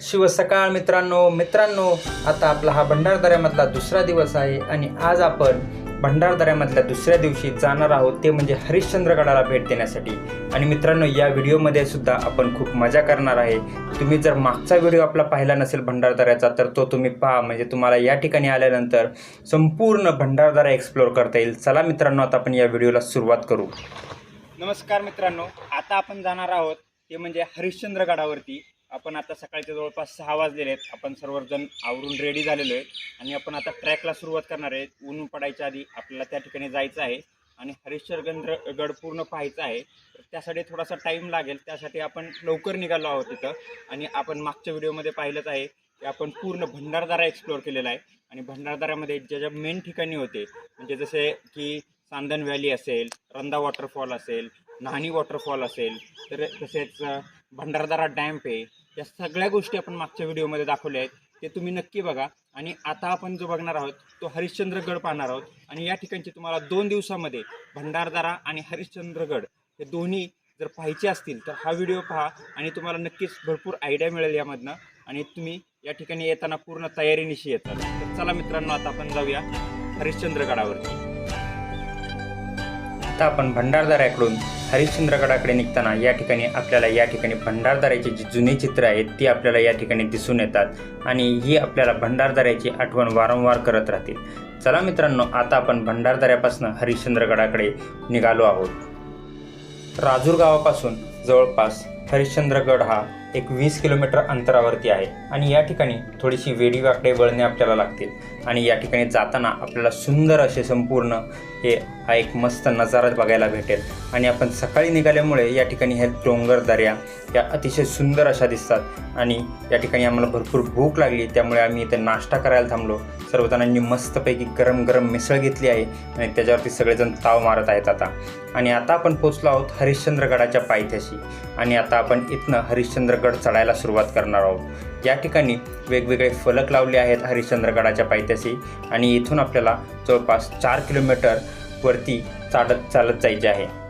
शिवसकाळ मित्रांनो. मित्रांनो आता आपला हा भंडारदऱ्यामधला दुसरा दिवस आहे आणि आज आपण भंडारदऱ्यामधल्या दुसऱ्या दिवशी जाणार आहोत ते म्हणजे हरिश्चंद्रगडाला भेट देण्यासाठी. आणि मित्रांनो या व्हिडिओमध्ये सुद्धा आपण खूप मजा करणार आहे. तुम्ही जर मागचा व्हिडिओ आपला पाहिला नसेल भंडारदऱ्याचा तर तो तुम्ही पहा. म्हणजे तुम्हाला या ठिकाणी आल्यानंतर संपूर्ण भंडारदरा एक्सप्लोअर करता येईल. चला मित्रांनो आता आपण या व्हिडिओला सुरुवात करू. नमस्कार मित्रांनो. आता आपण जाणार आहोत ते म्हणजे हरिश्चंद्रगडावरती. आपण आता सकाळच्या जवळपास सहा वाजलेले आहेत. आपण सर्वजण आवरून रेडी झालेलो आहे आणि आपण आता ट्रॅकला सुरुवात करणार आहे ऊन पडायच्या आधी आपल्याला त्या ठिकाणी जायचं आहे. आणि हरिश्चरगंध गड पूर्ण पाहायचं आहे. तर त्यासाठी थोडासा टाईम लागेल. त्यासाठी आपण लवकर निघालो आहोत तिथं आणि आपण मागच्या व्हिडिओमध्ये पाहिलंच आहे की आपण पूर्ण भंडारदारा एक्सप्लोअर केलेला आहे. आणि भंडारदारामध्ये ज्या ज्या मेन ठिकाणी होते म्हणजे जसे की सांदन व्हॅली असेल रंदा वॉटरफॉल असेल नाणी वॉटरफॉल असेल तर तसेच भंडारदारा डॅम्प आहे या सगळ्या गोष्टी आपण मागच्या व्हिडिओमध्ये दाखवल्या आहेत. ते तुम्ही नक्की बघा. आणि आता आपण जो बघणार आहोत तो हरिश्चंद्रगड पाहणार आहोत. आणि या ठिकाणची तुम्हाला दोन दिवसामध्ये भंडारदारा आणि हरिश्चंद्रगड हे दोन्ही जर पाहायचे असतील तर हा व्हिडिओ पहा आणि तुम्हाला नक्कीच भरपूर आयडिया मिळेल यामधनं. आणि तुम्ही या ठिकाणी येताना पूर्ण तयारीनिशी येतात तर चला मित्रांनो आता आपण जाऊया हरिश्चंद्रगडावरती. आता आपण भंडारदऱ्याकडून हरिश्चंद्रगडाकडे निघताना या ठिकाणी आपल्याला या ठिकाणी भंडारदऱ्याची जी जुनी चित्र आहेत ती आपल्याला या ठिकाणी दिसून येतात आणि ही आपल्याला भंडारदऱ्याची आठवण वारंवार करत राहतील. चला मित्रांनो आता आपण भंडारदऱ्यापासून हरिश्चंद्रगडाकडे निघालो आहोत. राजूर गावापासून जवळपास हरिश्चंद्रगड हा एक वीस किलोमीटर अंतरावरती आहे आणि या ठिकाणी थोडीशी वेडीवाकडे वळणे आपल्याला लागतील. आणि या ठिकाणी जाताना आपल्याला सुंदर असे संपूर्ण हे हा एक मस्त नजारा बघायला भेटेल. आणि आपण सकाळी निघाल्यामुळे या ठिकाणी ह्या डोंगर दऱ्या या अतिशय सुंदर अशा दिसतात. आणि या ठिकाणी आम्हाला भरपूर भूक लागली त्यामुळे आम्ही इथे नाश्ता करायला थांबलो. सर्वजणांनी मस्तपैकी गरम गरम मिसळ घेतली आहे आणि त्याच्यावरती सगळेजण ताव मारत आहेत आता. आणि आता आपण पोचलो आहोत हरिश्चंद्रगडाच्या पायथ्याशी. आणि आता आपण इथनं हरिश्चंद्रगड चढायला सुरुवात करणार आहोत. या ठिकाणी वेगवेगळे फलक लावले आहेत हरिश्चंद्रगडाच्या पायथ्याशी. आणि इथून आपल्याला जवळपास चार किलोमीटर वरती चालत चालत जायचे आहे.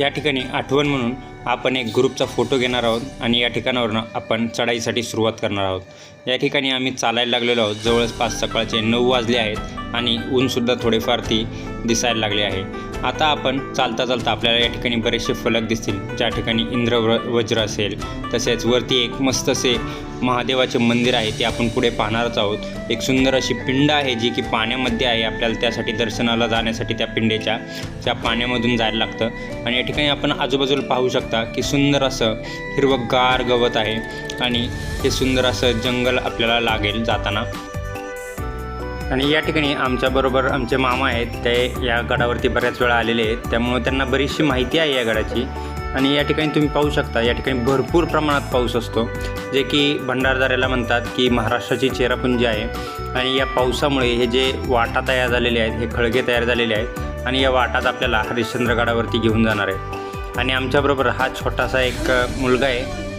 या ठिकाणी आठवण म्हणून आपण एक ग्रुपचा फोटो घेणार आहोत आणि या ठिकाणावरून आपण चढाईसाठी सुरुवात करणार आहोत. या ठिकाणी आम्ही चालायला लागलेलो आहोत. जवळपास सकाळचे नऊ वाजले आहेत आणि ऊनसुद्धा थोडेफार ती दिसायला लागले आहे. आता आपण चालता चालता आपल्याला या ठिकाणी बरेचसे फलक दिसतील. ज्या ठिकाणी इंद्र वज्र असेल तसेच वरती एक मस्त असे महादेवाचे मंदिर आहे ते आपण पुढे पाहणारच आहोत. एक सुंदर अशी पिंड आहे जी की पाण्यामध्ये आहे. आपल्याला त्यासाठी दर्शनाला जाण्यासाठी त्या पिंडेच्या त्या पाण्यामधून जायला लागतं. आणि या ठिकाणी आपण आजूबाजूला पाहू शकता की सुंदर असं हिरवंगार गवत आहे. आणि हे सुंदर असं जंगल आपल्याला लागेल जाताना. आणि या ठिकाणी आमच्याबरोबर आमचे मामा आहेत ते या गडावरती बऱ्याच वेळा आलेले आहेत. त्यामुळे त्यांना बरीचशी माहिती आहे या गडाची. आणि या ठिकाणी तुम्ही पाहू शकता या ठिकाणी भरपूर प्रमाणात पाऊस असतो. जे की भंडारदाऱ्याला म्हणतात की महाराष्ट्राची चेरापुंजी आहे. आणि या पावसामुळे हे जे वाटा तयार झालेले आहेत हे खळगे तयार झालेले आहेत. आणि या वाटात आपल्याला हरिश्चंद्रगडावरती घेऊन जाणार आहे. आणि आमच्याबरोबर हा छोटासा एक मुलगा आहे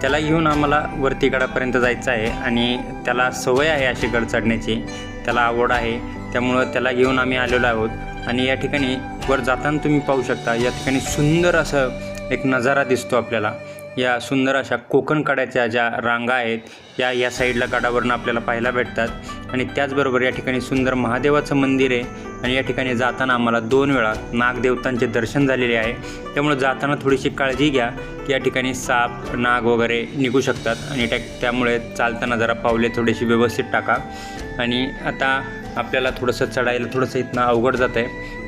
त्याला घेऊन आम्हाला वरती गडापर्यंत जायचं आहे आणि त्याला सवय आहे अशी गड चढण्याची. त्याला आवड आहे. त्यामुळं त्याला घेऊन आम्ही आलेलो आहोत. आणि या ठिकाणी वर जाताना तुम्ही पाहू शकता या ठिकाणी सुंदर असं एक नजारा दिसतो आपल्याला. या सुंदर अशा कोकण कड्याच्या ज्या रांगा आहेत या या साईडला गडावरनं आपल्याला पाहायला भेटतात. आणि त्याचबरोबर या ठिकाणी सुंदर महादेवाचं मंदिर आहे. आणि या ठिकाणी जाताना आम्हाला दोन वेळा नागदेवतांचे दर्शन झालेले आहे. त्यामुळे जाताना थोडीशी काळजी घ्या की या ठिकाणी साप नाग वगैरे निघू शकतात. आणि त्या त्यामुळे चालताना जरा पावले थोडीशी व्यवस्थित टाका. आणि आता आपल्याला थोडंसं चढायला थोडंसं इथनं अवघड जात आहे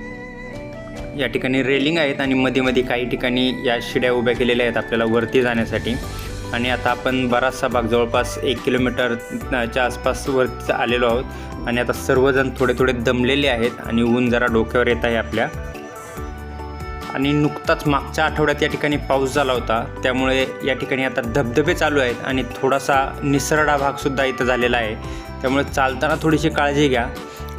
या ठिकाणी रेलिंग आहेत आणि मध्ये मध्ये काही ठिकाणी या शिड्या उभ्या केलेल्या आहेत आपल्याला वरती जाण्यासाठी. आणि आता आपण बराचसा भाग जवळपास एक किलोमीटरच्या आसपास वरती आलेलो आहोत. आणि आता सर्वजण थोडे थोडे दमलेले आहेत आणि ऊन जरा डोक्यावर येत आहे आपल्या. आणि नुकताच मागच्या आठवड्यात या ठिकाणी पाऊस झाला होता. त्यामुळे या ठिकाणी आता धबधबे चालू आहेत आणि थोडासा निसरडा भागसुद्धा इथं झालेला आहे. त्यामुळे चालताना थोडीशी काळजी घ्या.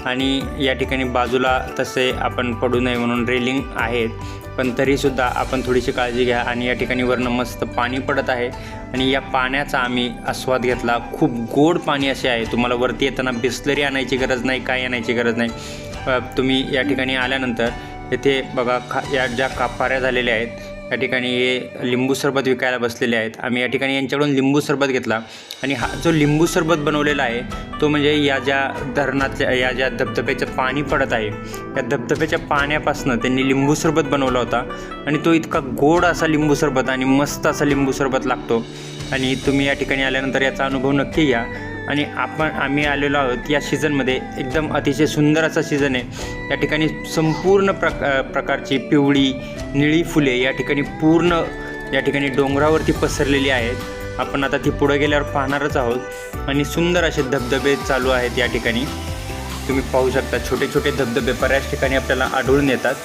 आणि या ठिकाणी बाजूला तसे आपण पडू नये म्हणून रेलिंग आहेत. पण तरीसुद्धा आपण थोडीशी काळजी घ्या आणि या ठिकाणी वरनं मस्त पाणी पडत आहे. आणि या पाण्याचा आम्ही आस्वाद घेतला. खूप गोड पाणी असे आहे. तुम्हाला वरती येताना बिस्लरी आणायची गरज नाही काय आणायची गरज नाही. तुम्ही या ठिकाणी आल्यानंतर येथे बघा खा या ज्या कापाऱ्या झालेल्या आहेत या ठिकाणी हे लिंबू सरबत विकायला बसलेले आहेत. आम्ही या ठिकाणी यांच्याकडून लिंबू सरबत घेतला. आणि हा जो लिंबू सरबत बनवलेला आहे तो म्हणजे या ज्या धरणातल्या या ज्या धबधब्याचं पाणी पडत आहे या धबधब्याच्या पाण्यापासून त्यांनी लिंबू सरबत बनवला होता. आणि तो इतका गोड असा लिंबू सरबत आणि मस्त असा लिंबू सरबत लागतो. आणि तुम्ही या ठिकाणी आल्यानंतर याचा अनुभव नक्की घ्या. आणि आपण आम्ही आलेलो आहोत या सीझनमध्ये एकदम अतिशय सुंदर असा सीझन आहे. या ठिकाणी संपूर्ण प्रक प्रकारची पिवळी निळी फुले या ठिकाणी पूर्ण या ठिकाणी डोंगरावरती पसरलेली आहेत. आपण आता ती पुढं गेल्यावर पाहणारच आहोत. आणि सुंदर असे धबधबे चालू आहेत या ठिकाणी. तुम्ही पाहू शकता छोटे छोटे धबधबे बऱ्याच ठिकाणी आपल्याला आढळून येतात.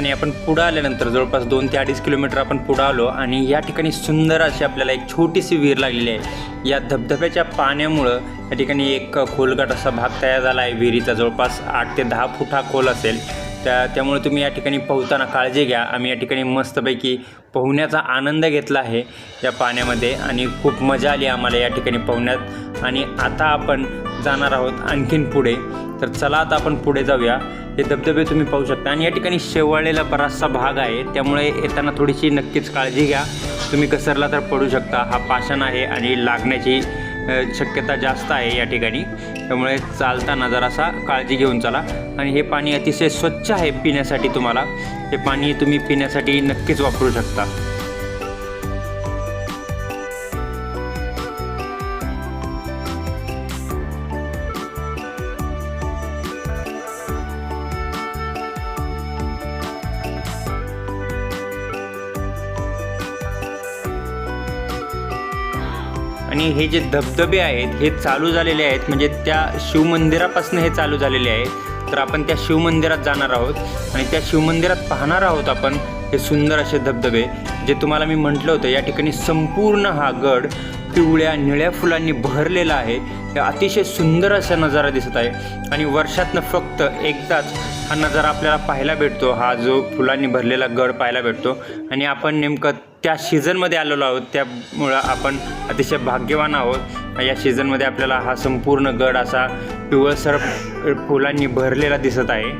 आणि आपण पुढं आल्यानंतर जवळपास दोन ते अडीच किलोमीटर आपण पुढं आलो आणि या ठिकाणी सुंदर अशी आपल्याला एक छोटीशी विहीर लागलेली आहे. या धबधब्याच्या पाण्यामुळं या ठिकाणी एक खोलगट असा भाग तयार झाला आहे. विहिरीचा जवळपास आठ ते दहा फूट हा खोल असेल. त्या त्यामुळे तुम्ही या ठिकाणी पोहताना काळजी घ्या. आम्ही या ठिकाणी मस्तपैकी पोहण्याचा आनंद घेतला आहे या पाण्यामध्ये आणि खूप मजा आली आम्हाला या ठिकाणी पोहण्यात. आणि आता आपण जाणार आहोत आणखीन पुढे. तर चला आता आपण पुढे जाऊया. हे धबधबे तुम्ही पाहू शकता. आणि या ठिकाणी शेवाळलेला बराचसा भाग आहे. त्यामुळे येताना थोडीशी नक्कीच काळजी घ्या. तुम्ही घसरला तर पडू शकता. हा पाषाण आहे आणि लागण्याची शक्यता जास्त आहे या ठिकाणी. त्यामुळे चालताना जरासा काळजी घेऊन चला. आणि हे पाणी अतिशय स्वच्छ आहे पिण्यासाठी तुम्हाला. हे पाणी तुम्ही पिण्यासाठी नक्कीच वापरू शकता. आणि हे जे धबधबे आहेत हे चालू झालेले आहेत म्हणजे त्या शिवमंदिरापासून हे चालू झालेले आहेत. तर आपण त्या शिवमंदिरात जाणार आहोत आणि त्या शिवमंदिरात पाहणार आहोत आपण हे सुंदर असे धबधबे जे तुम्हाला मी म्हटलं होतं या ठिकाणी संपूर्ण हा गड पिवळ्या निळ्या फुलांनी भरलेला आहे. हे अतिशय सुंदर असा नजारा दिसत आहे आणि वर्षातनं फक्त एकदाच हा नजारा आपल्याला पाहायला भेटतो. हा जो फुलांनी भरलेला गड पाहायला भेटतो. आणि आपण नेमकं त्या सीझनमध्ये आलेलो आहोत. त्यामुळं आपण अतिशय भाग्यवान आहोत. या सीझनमध्ये आपल्याला हा संपूर्ण गड असा पिवळसर फुलांनी भरलेला दिसत आहे.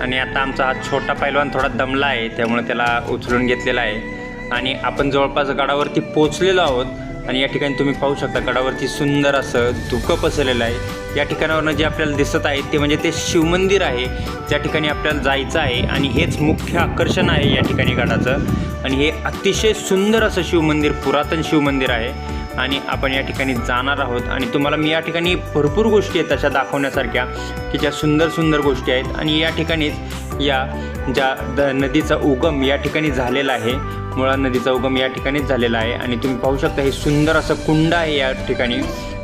आणि आता आमचा हा छोटा पैलवान थोडा दमला आहे. त्यामुळे त्याला उचलून घेतलेला आहे. आणि आपण जवळपास गडावरती पोचलेलो आहोत. आणि या ठिकाणी तुम्ही पाहू शकता गडावरती सुंदर असं धुकं पसरलेलं आहे. या ठिकाणावरनं जे आपल्याला दिसत आहे ते म्हणजे ते शिवमंदिर आहे. ज्या ठिकाणी आपल्याला जायचं आहे आणि हेच मुख्य आकर्षण आहे या ठिकाणी गडाचं. आणि हे अतिशय सुंदर असं शिवमंदिर पुरातन शिवमंदिर आहे. आणि आपण या ठिकाणी जाणार आहोत. आणि तुम्हाला मी या ठिकाणी भरपूर गोष्टी आहेत तशा दाखवण्यासारख्या की ज्या सुंदर सुंदर गोष्टी आहेत. आणि या ठिकाणीच या ज्या द नदीचा उगम या ठिकाणी झालेला आहे. मुळा नदीचा उगम या ठिकाणीच झालेला आहे. आणि तुम्ही पाहू शकता हे सुंदर असं कुंड आहे या ठिकाणी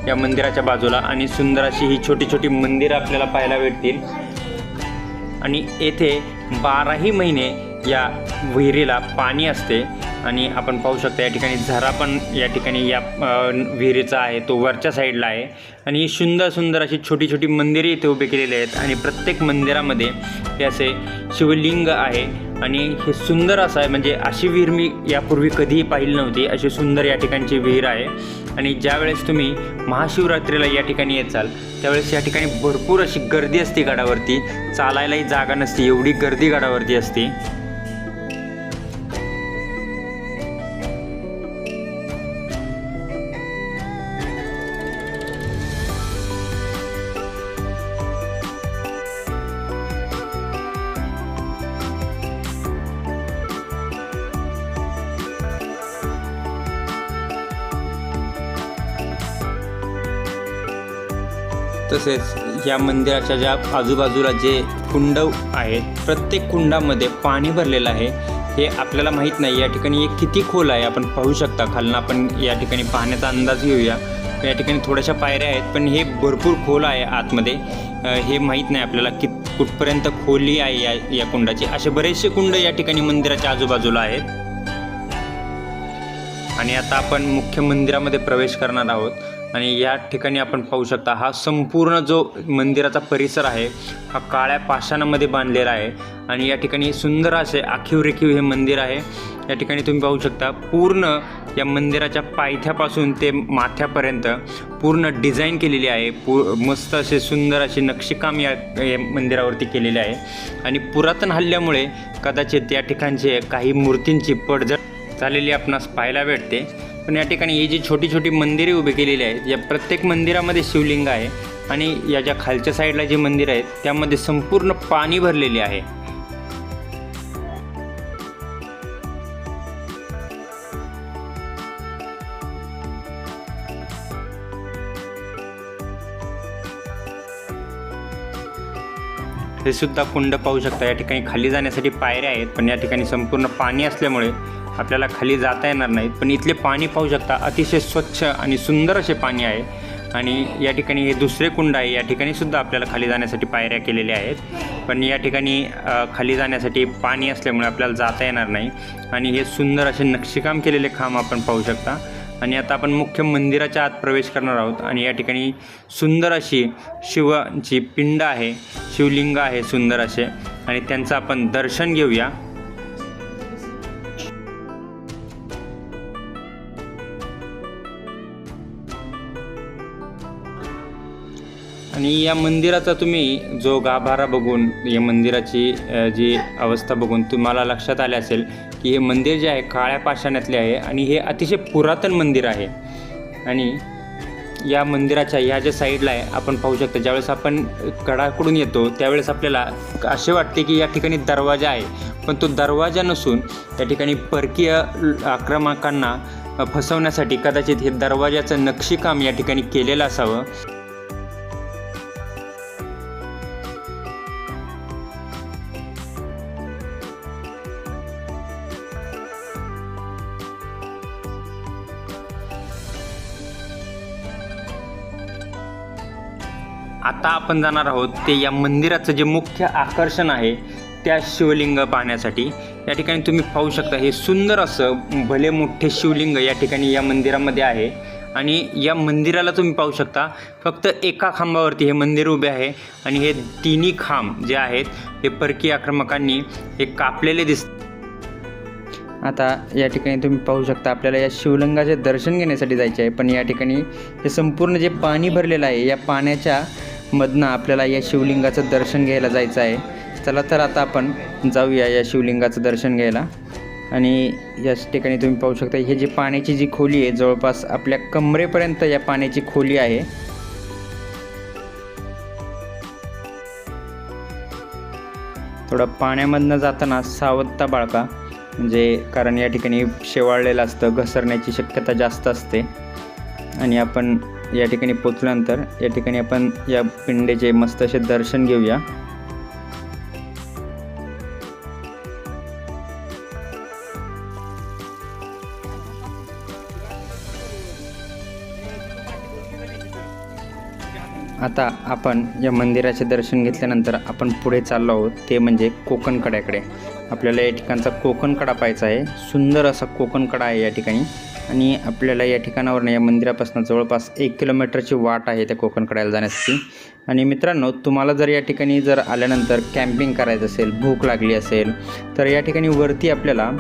या मंदिराच्या बाजूला. आणि सुंदर अशी ही छोटी छोटी मंदिरं आपल्याला पाहायला भेटतील. आणि येथे बाराही महिने या विहिरीला पाणी असते. आणि आपण पाहू शकता या ठिकाणी झरा पण या ठिकाणी या विहिरीचा आहे तो वरच्या साईडला आहे. आणि ही सुंदर सुंदर अशी छोटी छोटी मंदिरे इथे उभे केलेली आहेत. आणि प्रत्येक मंदिरामध्ये हे असे शिवलिंग आहे. आणि हे सुंदर असं आहे. म्हणजे अशी विहीर मी यापूर्वी कधीही पाहिली नव्हती. अशी सुंदर या ठिकाणची विहीर आहे. आणि ज्यावेळेस तुम्ही महाशिवरात्रीला या ठिकाणी येचाल त्यावेळेस या ठिकाणी भरपूर अशी गर्दी असते गडावरती. चालायलाही जागा नसते. एवढी गर्दी गडावरती असते. तसेच या मंदिराच्या ज्या आजूबाजूला जे कुंड आहेत प्रत्येक कुंडामध्ये पाणी भरलेलं आहे हे आपल्याला माहीत नाही. या ठिकाणी हे किती खोल आहे आपण पाहू शकता. खालनं आपण या ठिकाणी पाहण्याचा अंदाज घेऊया. या ठिकाणी थोड्याशा पायऱ्या आहेत पण हे भरपूर खोल आहे आतमध्ये. हे माहीत नाही आपल्याला की कुठपर्यंत खोली आहे या या कुंडाची. असे बरेचसे कुंड या ठिकाणी मंदिराच्या आजूबाजूला आहेत. आणि आता आपण मुख्य मंदिरामध्ये प्रवेश करणार आहोत. आणि या ठिकाणी आपण पाहू शकता हा संपूर्ण जो मंदिराचा परिसर आहे हा काळ्या पाषाणामध्ये बांधलेला आहे. आणि या ठिकाणी सुंदर असे आखीव रेखीव हे मंदिर आहे. या ठिकाणी तुम्ही पाहू शकता पूर्ण या मंदिराच्या पायथ्यापासून ते माथ्यापर्यंत पूर्ण डिझाईन केलेली आहे. पू मस्त असे सुंदर असे नक्षीकाम या या मंदिरावरती केलेले आहे. आणि पुरातन हल्ल्यामुळे कदाचित या ठिकाणचे काही मूर्तींची पडझड झालेली आपणास पाहायला भेटते. पण या ठिकाणी ही जी छोटी छोटी मंदिरे उभी केलेली आहेत या प्रत्येक मंदिरामध्ये शिवलिंग आहे आणि याच्या खालच्या साईडला जे मंदिर आहेत त्यामध्ये संपूर्ण पाणी भरलेले आहे. हे सुद्धा कुंड पाहू शकता या ठिकाणी खाली जाण्यासाठी पायऱ्या आहेत पण या ठिकाणी संपूर्ण पाणी असल्यामुळे आपल्याला खाली जाता येणार नाहीत पण इथले पाणी पाहू शकता. अतिशय स्वच्छ आणि सुंदर असे पाणी आहे. आणि या ठिकाणी हे दुसरे कुंड आहे. या ठिकाणी सुद्धा आपल्याला खाली जाण्यासाठी पायऱ्या केलेल्या आहेत. पण या ठिकाणी खाली जाण्यासाठी पाणी असल्यामुळे आपल्याला जाता येणार नाही. आणि हे सुंदर असे नक्षीकाम केलेले खांब आपण पाहू शकता. आणि आता आपण मुख्य मंदिराच्या आत प्रवेश करणार आहोत. आणि या ठिकाणी सुंदर अशी शिवाची पिंड आहे. शिवलिंग आहे सुंदर असे. आणि त्यांचं आपण दर्शन घेऊया. आणि या मंदिराचा तुम्ही जो गाभारा बघून या मंदिराची जी अवस्था बघून तुम्हाला लक्षात आले असेल की हे मंदिर जे आहे काळ्या पाषाण्यातले आहे आणि हे अतिशय पुरातन मंदिर आहे. आणि या मंदिराच्या ह्या ज्या साईडला आहे आपण पाहू शकतो ज्यावेळेस आपण कडाकडून येतो त्यावेळेस आपल्याला असे वाटते की या ठिकाणी दरवाजा आहे. पण तो दरवाजा नसून त्या ठिकाणी परकीय आक्रमकांना फसवण्यासाठी कदाचित हे दरवाजाचं नक्षीकाम या ठिकाणी केलेलं असावं. आता आपण जाणार आहोत ते या मंदिराचं जे मुख्य आकर्षण आहे त्या शिवलिंग पाहण्यासाठी. या ठिकाणी तुम्ही पाहू शकता हे सुंदर असं भले मोठे शिवलिंग या ठिकाणी या मंदिरामध्ये आहे. आणि या मंदिराला तुम्ही पाहू शकता फक्त एका खांबावरती हे मंदिर उभे आहे. आणि हे तिन्ही खांब जे आहेत हे परकीय आक्रमकांनी हे कापलेले दिस आता या ठिकाणी तुम्ही पाहू शकता आपल्याला या शिवलिंगाचे दर्शन घेण्यासाठी जायचे आहे. पण या ठिकाणी हे संपूर्ण जे पाणी भरलेलं आहे या पाण्याच्या मधनं आपल्याला या शिवलिंगाचं दर्शन घ्यायला जायचं आहे. चला तर आता आपण जाऊया या शिवलिंगाचं दर्शन घ्यायला. आणि या ठिकाणी तुम्ही पाहू शकता हे जी पाण्याची जी खोली आहे जवळपास आपल्या कमरेपर्यंत या पाण्याची खोली आहे. थोडं पाण्यामधनं जाताना सावधता बाळका म्हणजे कारण या ठिकाणी शेवाळलेलं असतं घसरण्याची शक्यता जास्त असते. आणि आपण या ठिकाणी पोचल्यानंतर या ठिकाणी आपण या पिंडेचे मस्त असे दर्शन घेऊया. आता आपण या मंदिराचे दर्शन घेतल्यानंतर आपण पुढे चाललो आहोत ते म्हणजे कोकण कड्याकडे. आपल्याला या ठिकाणचा कोकण कडा पाहायचा आहे. सुंदर असा कोकण कडा आहे या ठिकाणी. आणि आपल्याला या ठिकाणावरनं या मंदिरापासून जवळपास एक किलोमीटरची वाट आहे त्या कोकणकड्याला जाण्यासाठी. आणि मित्रांनो तुम्हाला जर या ठिकाणी जर आल्यानंतर कॅम्पिंग करायचं असेल भूक लागली असेल तर या ठिकाणी वरती आपल्याला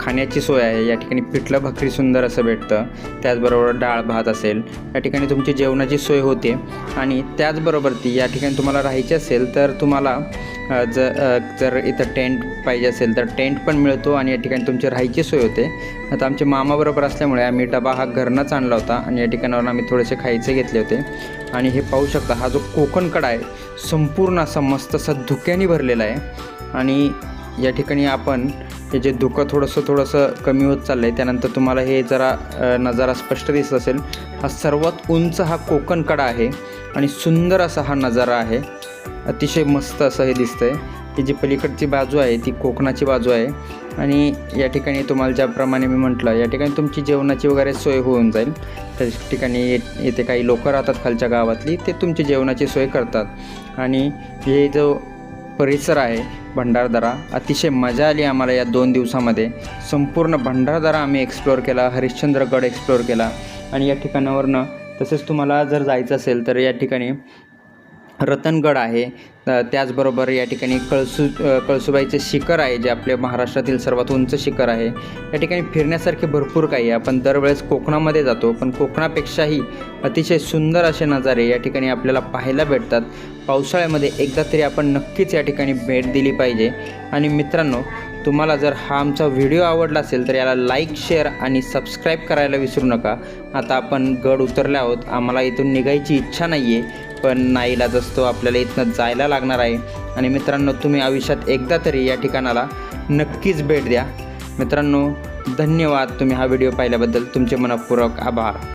खाण्याची सोय आहे. या ठिकाणी पिठलं भाकरी सुंदर असं भेटतं. त्याचबरोबर डाळ भात असेल. या ठिकाणी तुमची जेवणाची सोय होते. आणि त्याचबरोबर ती या ठिकाणी तुम्हाला राहायची असेल तर तुम्हाला ज जर इथं टेंट पाहिजे असेल तर टेंट पण मिळतो आणि या ठिकाणी तुमची राहायची सोय होते. आता आमचे मामाबरोबर असल्यामुळे आम्ही डबा हा घरनंच आणला होता आणि या ठिकाणावर आम्ही थोडेसे खायचे घेतले होते. आणि हे पाहू शकता हा जो कोकण कडा आहे संपूर्ण असा मस्त असा धुक्याने भरलेला आहे. आणि या ठिकाणी आपण हे जे धुकं थोडंसं थोडंसं कमी होत चाललं आहे त्यानंतर तुम्हाला हे जरा नजारा स्पष्ट दिसत असेल. हा सर्वात उंच हा कोकण कडा आहे आणि सुंदर असा हा नजारा आहे. अतिशय मस्त असं हे दिसतं आहे ही जी पलीकडची बाजू आहे ती कोकणाची बाजू आहे. आणि या ठिकाणी तुम्हाला ज्याप्रमाणे मी म्हटलं या ठिकाणी तुमची जेवणाची वगैरे सोय होऊन जाईल. त्या ठिकाणी ये येथे काही लोक राहतात खालच्या गावातली ते तुमची जेवणाची सोय करतात. आणि हे जो परिसर आहे भंडारदरा अतिशय मजा आली आम्हाला या दोन दिवसामध्ये. संपूर्ण भंडारदरा आम्ही एक्सप्लोअर केला हरिश्चंद्रगड एक्सप्लोअर केला. आणि या ठिकाणावरनं तसेच तुम्हाला जर जायचं असेल तर या ठिकाणी रतनगड आहे. त्याचबरोबर या ठिकाणी कळसू कळसुबाईचे शिखर आहे जे आपल्या महाराष्ट्रातील सर्वात उंच शिखर आहे. या ठिकाणी फिरण्यासारखे भरपूर काही आहे. आपण दरवेळेस कोकणामध्ये जातो पण कोकणापेक्षाही अतिशय सुंदर असे नजारे या ठिकाणी आपल्याला पाहायला भेटतात. पावसाळ्यामध्ये एकदा तरी आपण नक्कीच या ठिकाणी भेट दिली पाहिजे. आणि मित्रांनो तुम्हाला जर हा आमचा व्हिडिओ आवडला असेल तर याला लाईक शेअर आणि सबस्क्राईब करायला विसरू नका. आता आपण गड उतरले आहोत. आम्हाला इथून निघायची इच्छा नाही आहे पण नाईलाज असतो आपल्याला इथनं जायला लागणार आहे. आणि मित्रांनो तुम्ही आयुष्यात एकदा तरी या ठिकाणाला नक्कीच भेट द्या. मित्रांनो धन्यवाद तुम्ही हा व्हिडिओ पाहिल्याबद्दल. तुमचे मनपूर्वक आभार.